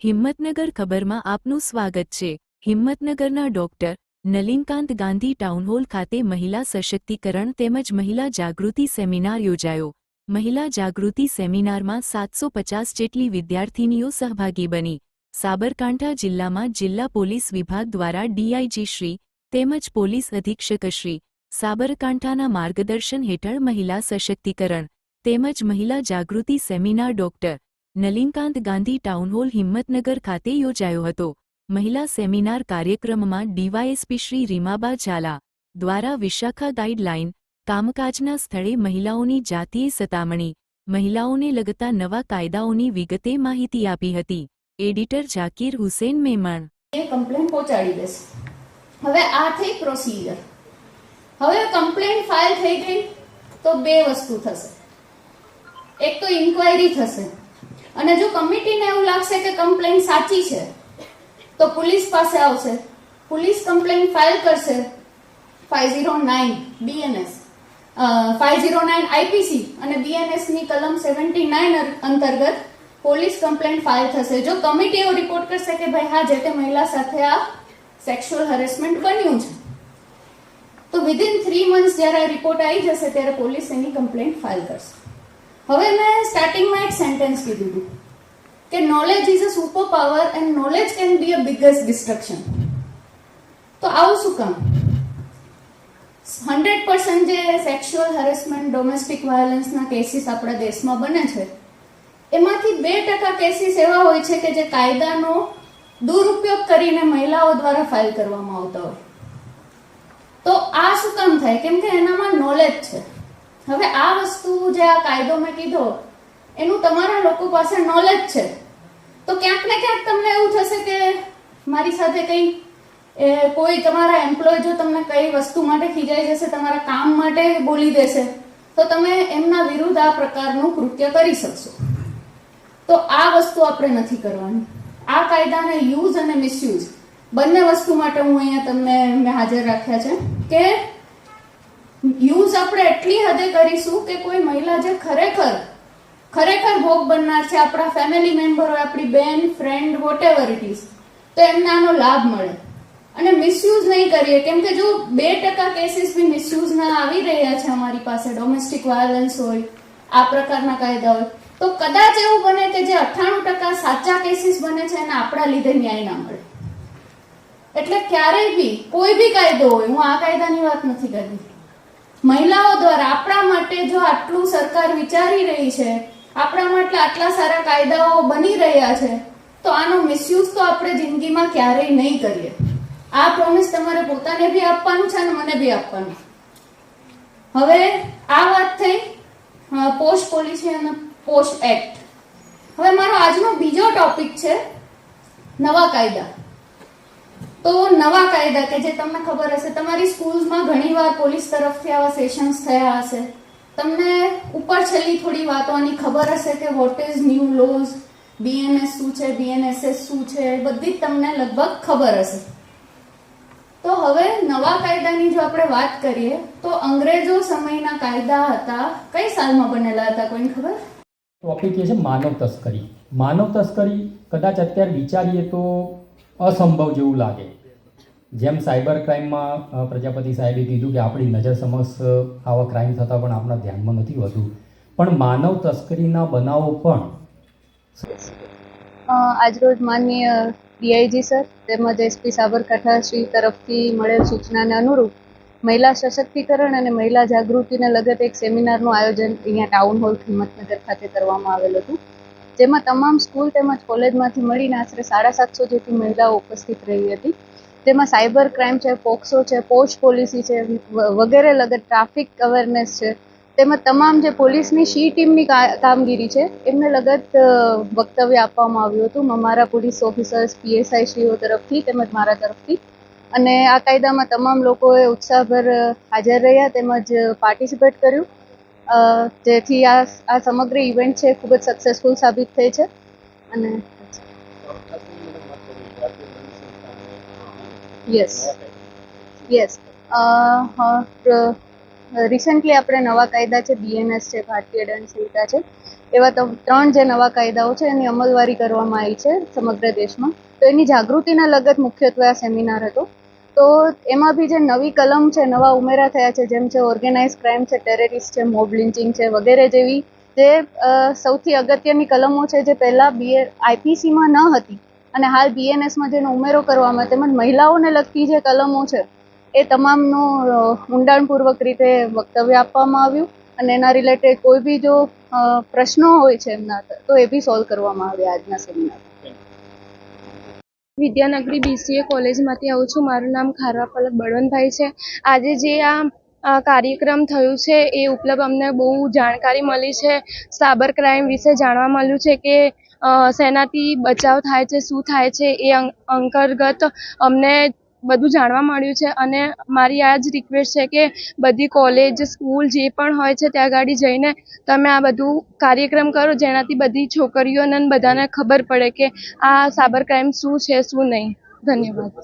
હિંમતનગર ખબરમાં આપનું સ્વાગત છે. હિંમતનગરના doctor Nalinkant Gandhi town hall ખાતે મહિલા સશક્તિકરણ તેમજ મહિલા જાગૃતિ સેમિનાર યોજાયો. મહિલા જાગૃતિ સેમિનારમાં સાતસો પચાસ જેટલી વિદ્યાર્થીનીઓ સહભાગી બની. સાબરકાંઠા જિલ્લામાં જિલ્લા પોલીસ વિભાગ દ્વારા ડીઆઈજી શ્રી તેમજ પોલીસ અધિક્ષકશ્રી સાબરકાંઠાના માર્ગદર્શન હેઠળ મહિલા સશક્તિકરણ તેમજ મહિલા જાગૃતિ seminar doctor Nalinkant Gandhi town hall Himmatnagar ખાતે યોજાયો હતો. મહિલા સેમિનાર કાર્યક્રમમાં ડીવાયએસપી શ્રી રીમાબા ઝાલા દ્વારા વિશાખા ગાઈડલાઇન કામકાજના સ્થળે મહિલાઓની જાતીય સતામણી, મહિલાઓને લગતા નવા કાયદાઓની વિગતે માહિતી આપી હતી. એડિટર જાકીર હુસેન મેમણ. કમ્પ્લેન પહોંચાડી દેશે હવે આ થઈ પ્રોસિજર હવે કમ્પ્લેન ફાઇલ થઈ ગઈ તો બે વસ્તુ થશે. એક તો ઇન્ક્વાયરી થશે. અને જો કમિટીને એવું લાગશે કે કમ્પ્લેન સાચી છે, તો પોલીસ પાસે આવશે. પોલીસ કમ્પ્લેન ફાઇલ કરશે. Five zero nine BNS five zero nine IPC અને બીએનએસની કલમ સેવન્ટી નાઇન અંતર્ગત પોલીસ કમ્પ્લેન ફાઇલ થશે. જો કમિટી એવો રિપોર્ટ કરશે કે ભાઈ હા, જે તે મહિલા સાથે આ સેક્સ્યુઅલ હેરેસમેન્ટ બન્યું છે, તો વિધિન થ્રી મંથ્સ જ્યારે રિપોર્ટ આવી જશે, ત્યારે પોલીસ એની કમ્પ્લેન ફાઇલ કરશે. હવે મેં સ્ટાર્ટિંગમાં એક સેન્ટેન્સ કીધું હતું કે knowledge is a super power and knowledge can be a biggest destruction તો આવું શું કામ? હંડ્રેડ પર્સન્ટ જે સેક્સ્યુઅલ હેરેસમેન્ટ ડોમેસ્ટિક વાયોલન્સના કેસીસ આપણા દેશમાં બને છે, એમાંથી બે ટકા કેસીસ એવા હોય છે કે જે કાયદાનો દુરુપયોગ કરીને મહિલાઓ દ્વારા ફાઇલ કરવામાં આવતા હોય. તો આ શું કામ થાય? કેમ કે એનામાં નોલેજ છે. હવે આ વસ્તુ જે આ કાયદો મેં કીધો, એનું તમારા લોકો પાસે નોલેજ છે. તો ક્યાંક ને ક્યાંક તમને એવું થશે કે મારી સાથે કંઈ, એ કોઈ તમારા એમ્પ્લોય જો તમને કઈ વસ્તુ માટે ખીજાઈ જશે, તમારા કામ માટે બોલી દેશે, તો તમે એમના વિરુદ્ધ આ પ્રકારનું કૃત્ય કરી શકશો. તો આ વસ્તુ આપણે નથી કરવાની. આ કાયદાને યુઝ અને મિસયુઝ બંને વસ્તુ માટે હું અહીંયા તમને, મેં હાજર રાખ્યા છે કે આપણે એટલી હદે કરીશું કે કોઈ મહિલા જે ખરેખર ખરેખર ભોગ બનનાર છે, આપણા ફેમિલી મેમ્બર હોય, આપણી બેન friend whatever it is તો એમને આનો લાભ મળે. અને મિસયુઝ નહીં કરીએ. કેમ કે જો બે ટકા કેસીસ બી મિસયુઝના આવી રહ્યા છે અમારી પાસે. ડોમેસ્ટિક વાયોલન્સ હોય, આ પ્રકારના કાયદા હોય. તો કદાચ એવું બને કે જે અઠ્ઠાણું ટકા સાચા કેસીસ બને છે અને આપણા લીધે ન્યાય ના મળે. એટલે ક્યારેય બી કોઈ બી કાયદો હોય, હું આ કાયદાની વાત નથી કરતી. મહિલાઓ દ્વારા આપણા માટે જો આટલું સરકાર વિચારી રહી છે, આપણા માટે આટલા સારા કાયદાઓ બની રહ્યા છે, તો આનો મિસયુઝ તો આપણે જિંદગીમાં ક્યારેય નહીં કરીએ. આ પ્રોમિસ તમારે પોતાને બી આપવાનું છે અને મને બી આપવાનું. હવે આ વાત થઈ પોસ્ટ પોલિસી અને પોસ્ટ એક્ટ હવે મારો આજનો બીજો ટોપિક છે નવા કાયદા. તો નવા કાયદા કે જે તમને ખબર હશે, તમારી સ્કૂલ્સમાં ઘણીવાર પોલીસ તરફથી આવા સેશન્સ થયા હશે. તમને ઉપર છેલ્લી થોડી વાતોની ખબર હશે કે what is new laws BNS શું છે બીએનએસએસ શું છે બધી જ તમને લગભગ ખબર હશે. તો હવે નવા કાયદાની જો આપણે વાત કરીએ, તો અંગ્રેજો સમયના કાયદા હતા, કઈ સાલમાં બનેલા હતા કોઈને ખબર? ટોપિક એ છે માનવ તસ્કરી. માનવ તસ્કરી કદાચ અત્યારે વિચારીએ તો અસંભવ જેવું લાગે. જેમ સાયબર ક્રાઇમમાં પ્રજાપતિ સાહેબે કીધું કે આપણી નજર સમક્ષ આવા ક્રાઇમ થતા પણ આપણા ધ્યાનમાં નથી હોતું. પણ માનવ તસ્કરીના બનાવો પણ આજરોજ માનનીય ડીઆઈજી સર તેમજ એસપી સાબરકાંઠા શ્રી તરફથી મળેલ સૂચનાને અનુરૂપ મહિલા સશક્તિકરણ અને મહિલા જાગૃતિને લગત એક સેમિનારનું આયોજન અહીંયા ટાઉન હોલ હિંમતનગર ખાતે કરવામાં આવેલ હતું. જેમાં તમામ સ્કૂલ તેમજ કોલેજમાંથી મળીને આશરે સાડા સાતસો જેટલી મહિલાઓ ઉપસ્થિત રહી હતી. તેમાં સાયબર ક્રાઇમ છે, પોક્સો છે, પોસ્ટ પોલિસી છે વગેરે લગત ટ્રાફિક અવેરનેસ છે. તેમજ તમામ જે પોલીસની શી ટીમની કામગીરી છે, એમને લગત વક્તવ્ય આપવામાં આવ્યું હતું. અમારા પોલીસ ઓફિસર્સ પીએસઆઈ શ્રીઓ તરફથી તેમજ મારા તરફથી. અને આ કાયદામાં તમામ લોકોએ ઉત્સાહભર હાજર રહ્યા તેમજ પાર્ટિસિપેટ કર્યું. જેથી આ આ સમગ્ર ઇવેન્ટ છે ખૂબ જ સક્સેસફુલ સાબિત થઈ છે. અને યસ યસ રિસન્ટલી આપણે નવા કાયદા છે બીએનએસ છે, ભારતીય દંડ સંહિતા છે, એવા તો ત્રણ જે નવા કાયદાઓ છે એની અમલવારી કરવામાં આવી છે સમગ્ર દેશમાં. તો એની જાગૃતિના લગત મુખ્યત્વે આ સેમિનાર હતો. તો એમાં બી જે નવી કલમ છે, નવા ઉમેરા થયા છે, જેમ છે ઓર્ગેનાઇઝ ક્રાઇમ છે ટેરરિસ્ટ છે મોબ લિન્ચિંગ છે, વગેરે જેવી, જે સૌથી અગત્યની કલમો છે, જે પહેલાં બીએ આઈપીસીમાં ન હતી અને હાલ બીએનએસમાં જેનો ઉમેરો કરવામાં, તેમજ મહિલાઓને લગતી જે કલમો છે, એ તમામનું ઊંડાણપૂર્વક રીતે વક્તવ્ય આપવામાં આવ્યું અને એના રિલેટેડ કોઈ બી જો પ્રશ્નો હોય છે એમના, તો એ બી સોલ્વ કરવામાં આવ્યા આજના સેમિનાર વિદ્યાનગરી બીસીએ કોલેજમાંથી આવું છું. મારું નામ ખારવા પલક બળવંતભાઈ છે. આજે જે આ કાર્યક્રમ થયું છે એ ઉપલબ્ધ અમને બહુ જાણકારી મળી છે. સાબર ક્રાઇમ વિશે જાણવા મળ્યું છે કે શેનાથી બચાવ થાય છે, શું થાય છે એ અંતર્ગત અમને બધું જાણવા મળ્યું છે અને મારી આ જ રિક્વેસ્ટ છે કે બધી કોલેજ સ્કૂલ જે પણ હોય છે ત્યાં આગળ જઈને તમે આ બધું કાર્યક્રમ કરો, જેનાથી બધી છોકરીઓને બધાને ખબર પડે કે આ સાબર ક્રાઇમ શું છે, શું નહીં. ધન્યવાદ.